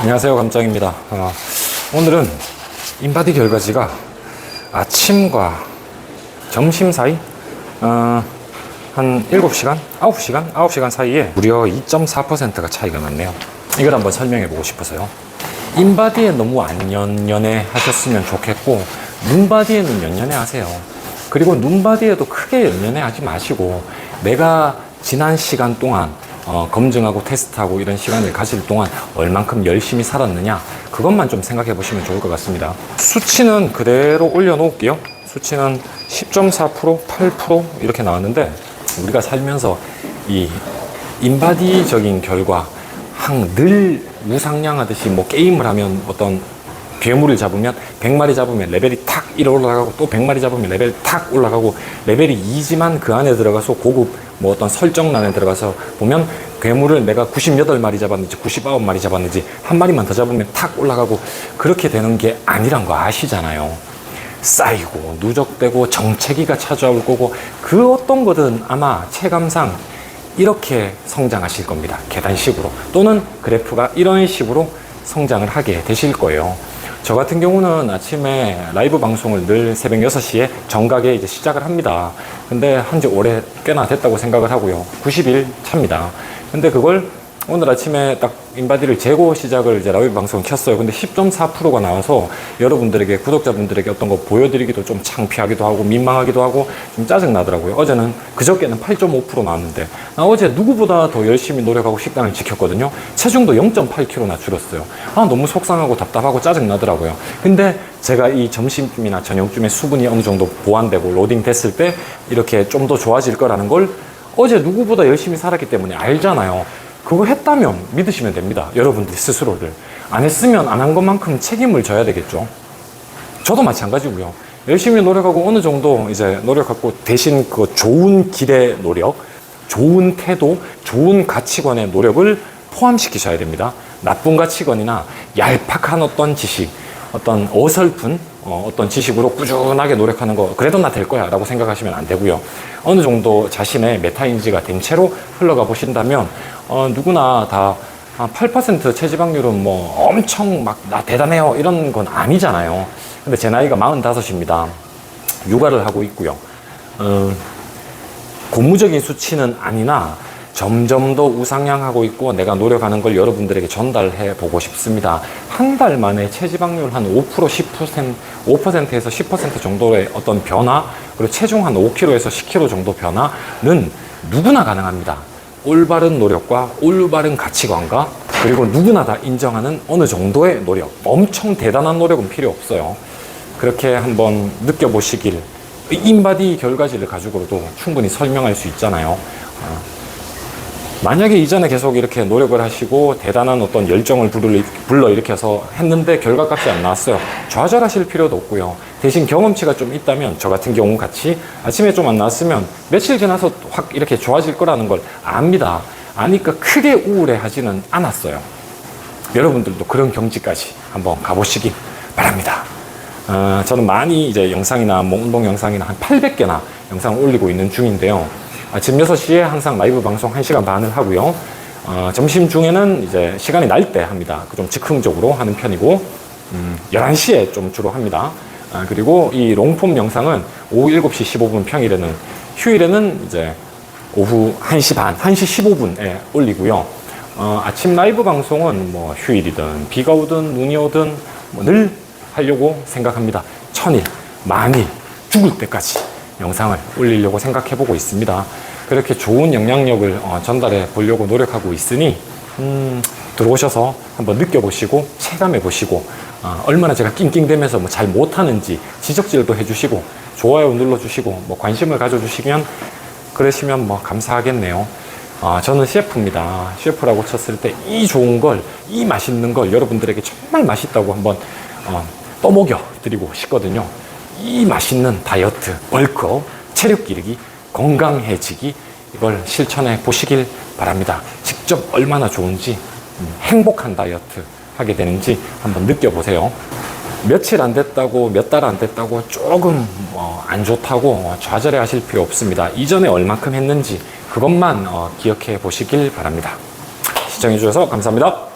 안녕하세요 감짱입니다 어, 오늘은 인바디 결과지가 아침과 점심 사이 어, 한 7시간? 9시간? 9시간 사이에 무려 2.4%가 차이가 났네요 이걸 한번 설명해 보고 싶어서요 인바디에 너무 안 연연해 하셨으면 좋겠고 눈바디에는 연연해 하세요 그리고 눈바디에도 크게 연연해 하지 마시고 내가 지난 시간 동안 어, 검증하고 테스트하고 이런 시간을 가질 동안 얼만큼 열심히 살았느냐 그것만 좀 생각해 보시면 좋을 것 같습니다. 수치는 그대로 올려 놓을게요. 수치는 10.4% 8% 이렇게 나왔는데 우리가 살면서 이 인바디적인 결과 항 늘 무상량하듯이 뭐 게임을 하면 어떤 괴물을 잡으면 100마리 잡으면 레벨이 탁 이러 올라가고 또 100마리 잡으면 레벨이 탁 올라가고 레벨이 2지만 그 안에 들어가서 고급 뭐 어떤 설정란에 들어가서 보면 괴물을 내가 98마리 잡았는지 99마리 잡았는지 한 마리만 더 잡으면 탁 올라가고 그렇게 되는 게 아니란 거 아시잖아요. 쌓이고 누적되고 정체기가 찾아올 거고 그 어떤 거든 아마 체감상 이렇게 성장하실 겁니다. 계단식으로 또는 그래프가 이런 식으로 성장을 하게 되실 거예요. 저 같은 경우는 아침에 라이브 방송을 늘 새벽 6시에 정각에 이제 시작을 합니다. 근데 한 지 오래 꽤나 됐다고 생각을 하고요. 90일 차입니다. 근데 그걸 오늘 아침에 딱 인바디를 재고 시작을 이제 라이브 방송 켰어요. 근데 10.4%가 나와서 여러분들에게 구독자분들에게 어떤 거 보여드리기도 좀 창피하기도 하고 민망하기도 하고 좀 짜증 나더라고요. 어제는 그저께는 8.5% 나왔는데 나 어제 누구보다 더 열심히 노력하고 식단을 지켰거든요. 체중도 0.8kg나 줄었어요. 아 너무 속상하고 답답하고 짜증 나더라고요. 근데 제가 이 점심쯤이나 저녁쯤에 수분이 어느 정도 보완되고 로딩 됐을 때 이렇게 좀 더 좋아질 거라는 걸 어제 누구보다 열심히 살았기 때문에 알잖아요. 그거 했다면 믿으시면 됩니다. 여러분들 스스로를. 안 했으면 안 한 것만큼 책임을 져야 되겠죠. 저도 마찬가지고요. 열심히 노력하고 어느 정도 이제 노력하고 대신 그 좋은 길의 노력, 좋은 태도, 좋은 가치관의 노력을 포함시키셔야 됩니다. 나쁜 가치관이나 얄팍한 어떤 지식, 어떤 어설픈 어, 떤 지식으로 꾸준하게 노력하는 거 그래도 나 될 거야 라고 생각하시면 안 되고요. 어느 정도 자신의 메타인지가 된 채로 흘러가 보신다면 어, 누구나 다8% 체지방률은 뭐 엄청 막 나 대단해요 이런 건 아니잖아요. 근데 제 나이가 45입니다. 육아를 하고 있고요. 어, 고무적인 수치는 아니나 점점 더 우상향하고 있고 내가 노력하는 걸 여러분들에게 전달해 보고 싶습니다. 한 달 만에 체지방률 한 5% 10% 5%에서 10% 정도의 어떤 변화 그리고 체중 한 5kg에서 10kg 정도 변화는 누구나 가능합니다. 올바른 노력과 올바른 가치관과 그리고 누구나 다 인정하는 어느 정도의 노력 엄청 대단한 노력은 필요 없어요. 그렇게 한번 느껴보시길 인바디 결과지를 가지고도 충분히 설명할 수 있잖아요. 어, 만약에 이전에 계속 이렇게 노력을 하시고 대단한 어떤 열정을 불러- 불러일으켜서 했는데 결과값이 안 나왔어요. 좌절하실 필요도 없고요. 대신 경험치가 좀 있다면 저 같은 경우 같이 아침에 좀 안 나왔으면 며칠 지나서 확 이렇게 좋아질 거라는 걸 압니다. 아니까 크게 우울해 하지는 않았어요. 여러분들도 그런 경지까지 한번 가보시기 바랍니다. 어, 저는 많이 이제 영상이나 뭐 운동 영상이나 한 800개나 영상을 올리고 있는 중인데요. 아침 6시에 항상 라이브 방송 1시간 반을 하고요. 어, 점심 중에는 이제 시간이 날 때 합니다. 좀 즉흥적으로 하는 편이고, 음, 11시에 좀 주로 합니다. 아, 그리고 이 롱폼 영상은 오후 7시 15분 평일에는, 휴일에는 이제 오후 1시 반, 1시 15분에 올리고요. 어, 아침 라이브 방송은 뭐 휴일이든 비가 오든 눈이 오든 뭐 늘 하려고 생각합니다. 천일, 만일, 죽을 때까지 영상을 올리려고 생각해 보고 있습니다. 그렇게 좋은 영향력을 어, 전달해 보려고 노력하고 있으니 음, 들어오셔서 한번 느껴보시고 체감해 보시고 어, 얼마나 제가 낑낑대면서 뭐 잘 못하는지 지적질도 해주시고 좋아요 눌러주시고 뭐 관심을 가져주시면 그러시면 뭐 감사하겠네요. 아, 저는 셰프입니다. 셰프라고 쳤을 때 이 좋은 걸, 이 맛있는 걸 여러분들에게 정말 맛있다고 한번 어, 떠먹여 드리고 싶거든요. 이 맛있는 다이어트, 벌크업, 체력 기르기, 건강해지기 이걸 실천해 보시길 바랍니다. 직접 얼마나 좋은지 음, 행복한 다이어트 하게 되는지 한번 느껴보세요. 며칠 안 됐다고 몇 달 안 됐다고 조금 뭐안 좋다고 좌절해 하실 필요 없습니다. 이전에 얼만큼 했는지 그것만 어, 기억해 보시길 바랍니다. 시청해 주셔서 감사합니다.